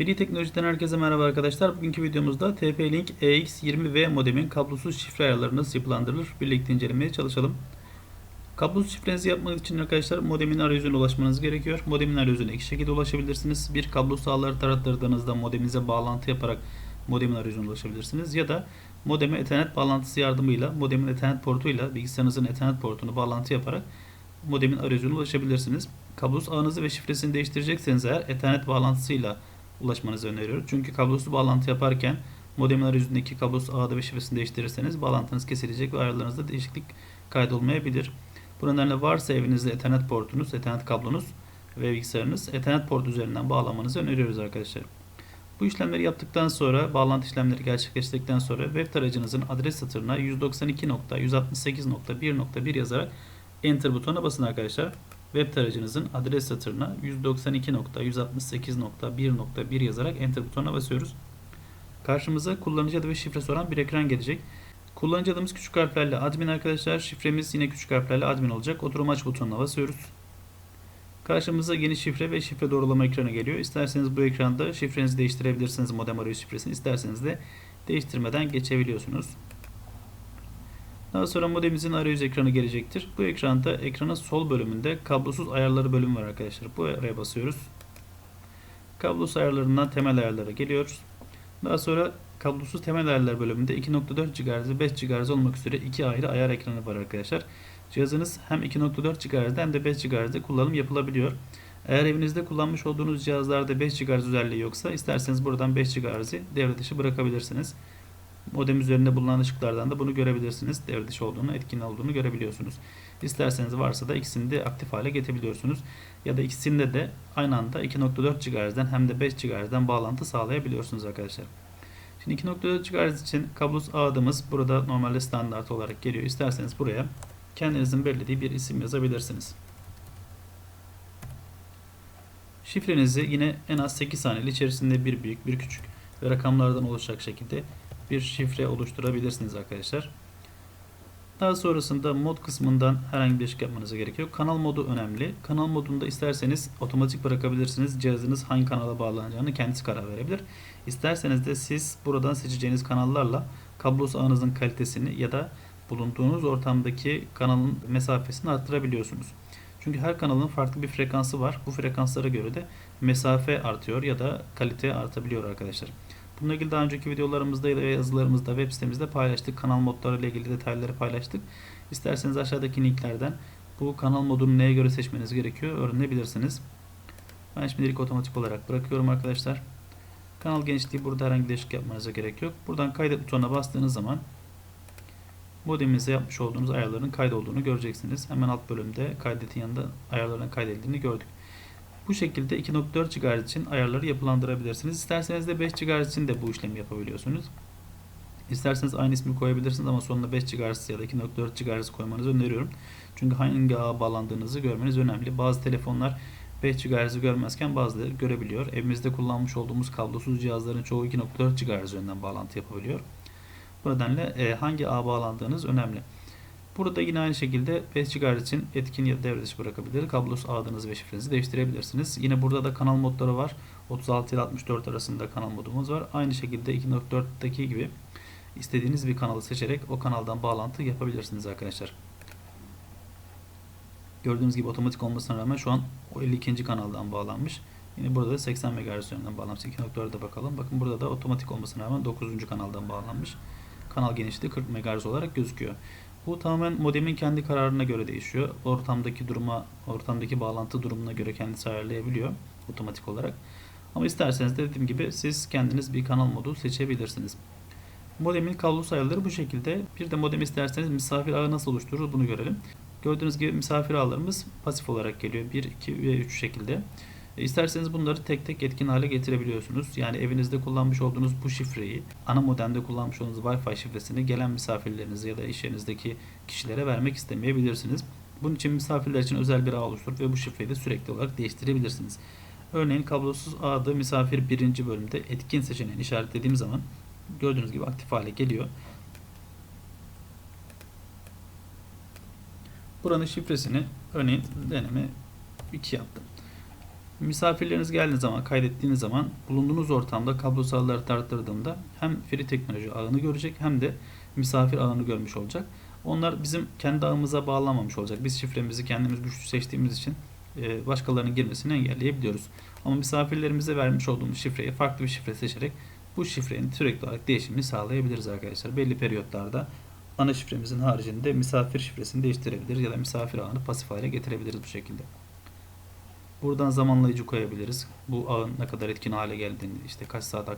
Free Teknoloji'den herkese merhaba arkadaşlar. Bugünkü videomuzda TP-Link EX20V modemin kablosuz şifre ayarları nasıl yapılandırılır birlikte incelemeye çalışalım. Kablosuz şifrenizi yapmak için arkadaşlar modemin arayüzüne ulaşmanız gerekiyor. Modemin arayüzüne iki şekilde ulaşabilirsiniz. Bir kablosuz ağları tarattırdığınızda modeminize bağlantı yaparak modemin arayüzüne ulaşabilirsiniz. Ya da modeme ethernet bağlantısı yardımıyla modemin ethernet portuyla bilgisayarınızın ethernet portunu bağlantı yaparak modemin arayüzüne ulaşabilirsiniz. Kablosuz ağınızı ve şifresini değiştirecekseniz eğer ethernet bağlantısıyla ulaşmanızı öneriyoruz. Çünkü kablosuz bağlantı yaparken modemin arayüzündeki kablosuz ağda ve şifresini değiştirirseniz bağlantınız kesilecek ve ayarlarınızda değişiklik kaydolmayabilir. Bu nedenle varsa evinizde ethernet portunuz, ethernet kablonuz ve bilgisayarınız ethernet port üzerinden bağlamanızı öneriyoruz arkadaşlar. Bu işlemleri yaptıktan sonra, bağlantı işlemleri gerçekleştirdikten sonra web tarayıcınızın adres satırına 192.168.1.1 yazarak Enter butonuna basın arkadaşlar. Web tarayıcınızın adres satırına 192.168.1.1 yazarak Enter butonuna basıyoruz. Karşımıza kullanıcı adı ve şifre soran bir ekran gelecek. Kullanıcı adımız küçük harflerle admin arkadaşlar. Şifremiz yine küçük harflerle admin olacak. Oturum aç butonuna basıyoruz. Karşımıza yeni şifre ve şifre doğrulama ekranı geliyor. İsterseniz bu ekranda şifrenizi değiştirebilirsiniz modem arayüz şifresini. İsterseniz de değiştirmeden geçebiliyorsunuz. Daha sonra modemimizin arayüz ekranı gelecektir. Bu ekranda ekranın sol bölümünde kablosuz ayarları bölümü var arkadaşlar. Bu araya basıyoruz. Kablosuz ayarlarından temel ayarlara geliyoruz. Daha sonra kablosuz temel ayarlar bölümünde 2.4 GHz ve 5 GHz olmak üzere iki ayrı ayar ekranı var arkadaşlar. Cihazınız hem 2.4 GHz'de hem de 5 GHz'de kullanım yapılabiliyor. Eğer evinizde kullanmış olduğunuz cihazlarda 5 GHz özelliği yoksa isterseniz buradan 5 GHz'i devre dışı bırakabilirsiniz. Modem üzerinde bulunan ışıklardan da bunu görebilirsiniz. Devre dışı olduğunu, etkin olduğunu görebiliyorsunuz. İsterseniz varsa da ikisini de aktif hale getirebiliyorsunuz. Ya da ikisinde de aynı anda 2.4 GHz'den hem de 5 GHz'den bağlantı sağlayabiliyorsunuz arkadaşlar. Şimdi 2.4 GHz için kablosuz ağımız burada normalde standart olarak geliyor. İsterseniz buraya kendinizin belirlediği bir isim yazabilirsiniz. Şifrenizi yine en az 8 saniyeli içerisinde bir büyük bir küçük ve rakamlardan oluşacak şekilde bir şifre oluşturabilirsiniz arkadaşlar. Daha sonrasında mod kısmından herhangi bir değişiklik yapmanıza gerek yok. Kanal modu önemli. Kanal modunda isterseniz otomatik bırakabilirsiniz. Cihazınız hangi kanala bağlanacağını kendisi karar verebilir. İsterseniz de siz buradan seçeceğiniz kanallarla kablosuz ağınızın kalitesini ya da bulunduğunuz ortamdaki kanalın mesafesini arttırabiliyorsunuz. Çünkü her kanalın farklı bir frekansı var. Bu frekanslara göre de mesafe artıyor ya da kalite artabiliyor arkadaşlar. Bununla ilgili daha önceki videolarımızda ve yazılarımızda web sitemizde paylaştık. Kanal modları ile ilgili detayları paylaştık. İsterseniz aşağıdaki linklerden bu kanal modunu neye göre seçmeniz gerekiyor öğrenebilirsiniz. Ben şimdilik otomatik olarak bırakıyorum arkadaşlar. Kanal genişliği burada herhangi bir değişiklik yapmanıza gerek yok. Buradan kaydet butonuna bastığınız zaman modeminize yapmış olduğunuz ayarların kaydolduğunu göreceksiniz. Hemen alt bölümde kaydetin yanında ayarların kaydedildiğini gördük. Bu şekilde 2.4 GHz için ayarları yapılandırabilirsiniz. İsterseniz de 5 GHz için de bu işlemi yapabiliyorsunuz. İsterseniz aynı ismi koyabilirsiniz ama sonuna 5 GHz ya da 2.4 GHz koymanızı öneriyorum. Çünkü hangi ağa bağlandığınızı görmeniz önemli. Bazı telefonlar 5 GHz'i görmezken bazıları görebiliyor. Evimizde kullanmış olduğumuz kablosuz cihazların çoğu 2.4 GHz üzerinden bağlantı yapabiliyor. Bu nedenle e, hangi ağa bağlandığınız önemli. Burada yine aynı şekilde 5 GHz için etkin ya da devre dışı bırakabilir. Kablosuz ağınızı ve şifrenizi değiştirebilirsiniz. Yine burada da kanal modları var. 36 ile 64 arasında kanal modumuz var. Aynı şekilde 2.4'teki gibi istediğiniz bir kanalı seçerek o kanaldan bağlantı yapabilirsiniz arkadaşlar. Gördüğünüz gibi otomatik olmasına rağmen şu an o 52. kanaldan bağlanmış. Yine burada da 80 MHz üzerinden bağlanmış. 2.4'e bakalım. Bakın burada da otomatik olmasına rağmen 9. kanaldan bağlanmış. Kanal genişliği 40 MHz olarak gözüküyor. Bu tamamen modemin kendi kararına göre değişiyor. Ortamdaki duruma, ortamdaki bağlantı durumuna göre kendisi ayarlayabiliyor otomatik olarak. Ama isterseniz de dediğim gibi siz kendiniz bir kanal modu seçebilirsiniz. Modemin kablosuz ayarları bu şekilde. Bir de modem isterseniz misafir ağı nasıl oluşturur bunu görelim. Gördüğünüz gibi misafir ağlarımız pasif olarak geliyor. 1, 2 ve 3 şekilde. E, isterseniz bunları tek tek etkin hale getirebiliyorsunuz. Yani evinizde kullanmış olduğunuz bu şifreyi, ana modemde kullanmış olduğunuz Wi-Fi şifresini gelen misafirlerinize ya da iş yerinizdeki kişilere vermek istemeyebilirsiniz. Bunun için misafirler için özel bir ağ oluşturup ve bu şifreyi de sürekli olarak değiştirebilirsiniz. Örneğin kablosuz ağda misafir birinci bölümde etkin seçeneğini işaretlediğim zaman gördüğünüz gibi aktif hale geliyor. Buranın şifresini örneğin deneme 2 yaptım. Misafirleriniz geldiği zaman, kaydettiğiniz zaman bulunduğunuz ortamda kablosalları tarttırdığında hem Free teknoloji ağını görecek hem de misafir ağını görmüş olacak. Onlar bizim kendi ağımıza bağlanmamış olacak. Biz şifremizi kendimiz güçlü seçtiğimiz için e, başkalarının girmesini engelleyebiliyoruz. Ama misafirlerimize vermiş olduğumuz şifreyi farklı bir şifre seçerek bu şifrenin sürekli olarak değişimini sağlayabiliriz arkadaşlar. Belli periyotlarda ana şifremizin haricinde misafir şifresini değiştirebiliriz ya da misafir ağını pasif hale getirebiliriz bu şekilde. Buradan zamanlayıcı koyabiliriz. Bu ağın ne kadar etkin hale geldiğini, işte kaç saat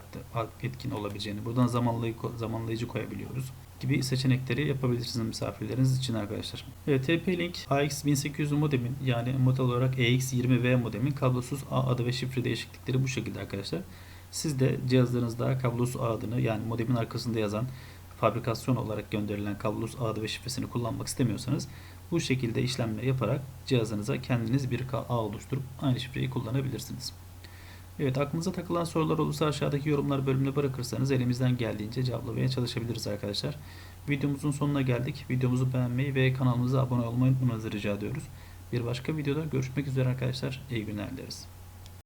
etkin olabileceğini, buradan zamanlayıcı, zamanlayıcı koyabiliyoruz gibi seçenekleri yapabilirsiniz misafirleriniz için arkadaşlar. Evet, TP-Link AX1800 modemin yani model olarak EX20V modemin kablosuz ağ adı ve şifre değişiklikleri bu şekilde arkadaşlar. Siz de cihazlarınızda kablosuz ağ adını yani modemin arkasında yazan fabrikasyon olarak gönderilen kablosuz ağ adı ve şifresini kullanmak istemiyorsanız bu şekilde işlemler yaparak cihazınıza kendiniz bir ağ oluşturup aynı şifreyi kullanabilirsiniz. Evet aklınıza takılan sorular olursa aşağıdaki yorumlar bölümüne bırakırsanız elimizden geldiğince cevaplamaya çalışabiliriz arkadaşlar. Videomuzun sonuna geldik. Videomuzu beğenmeyi ve kanalımıza abone olmayı unutmanızı rica ediyoruz. Bir başka videoda görüşmek üzere arkadaşlar. İyi günler dileriz.